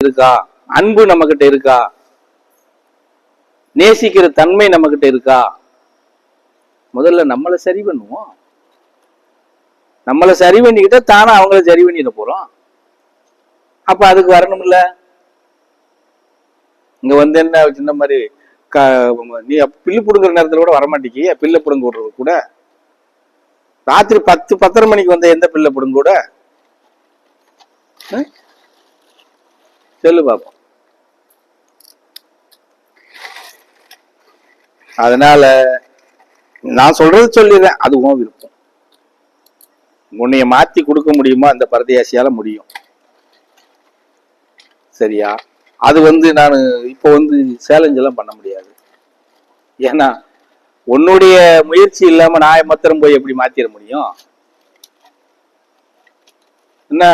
இருக்கா? அன்பு நம்ம கிட்ட இருக்கா? நேசிக்கிற தன்மை நம்ம கிட்ட இருக்கா? முதல்ல நம்மளை சரி பண்ணுவோம். நம்மளை சரி பண்ணிக்கிட்டா தானே அவங்கள சரி பண்ணிட போறோம். அப்ப அதுக்கு வரணும்ல இங்க வந்து என்ன சின்ன மாதிரி க- நீ பில்லு புடுங்குற நேரத்துல கூட வரமாட்டேங்கிய பில்லை புடுங்க விடுறது கூட. ராத்திரி பத்து பத்தரை மணிக்கு வந்த எந்த பில்ல பிடுங்க கூட? ஆ? சொல்லு பாப்போம் அதனால நான் சொல்றது சொல்லிடுறேன். அதுவும் விருப்பம். உன்னைய மாத்தி கொடுக்க முடியுமா? அந்த பரதேசியால முடியும். சரியா? அது வந்து நான் இப்போ வந்து சேலஞ்ச் எல்லாம் பண்ண முடியாது. ஏன்னா உன்னுடைய முயற்சி இல்லாம நான் மாத்திரம் போய் எப்படி மாத்திர முடியும்? என்ன?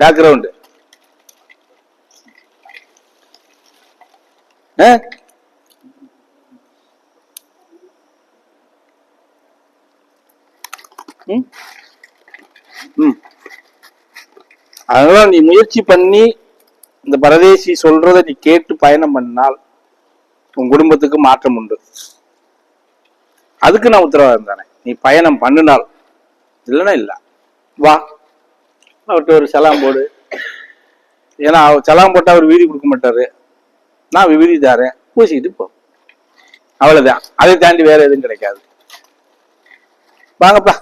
பேக்ரவுண்டு அதனால நீ முயற்சி பண்ணி இந்த பரதேசி சொல்றத நீ கேட்டு பயணம் பண்ணால் உன் குடும்பத்துக்கு மாற்றம் உண்டு. அதுக்கு நான் உத்தரவாதம் தானே. நீ பயணம் பண்ணினால். இல்லைன்னா இல்ல. வா. அவர்கிட்ட ஒரு சலாம் போடு. ஏன்னா அவர் சலாம் போட்டா அவர் வீதி கொடுக்க மாட்டாரு. நான் விபதி தாரேன் பூசிக்கிட்டு போ. அவ்வளவுதான். அதை தாண்டி வேற எதுவும் கிடைக்காது. வாங்கப்பா.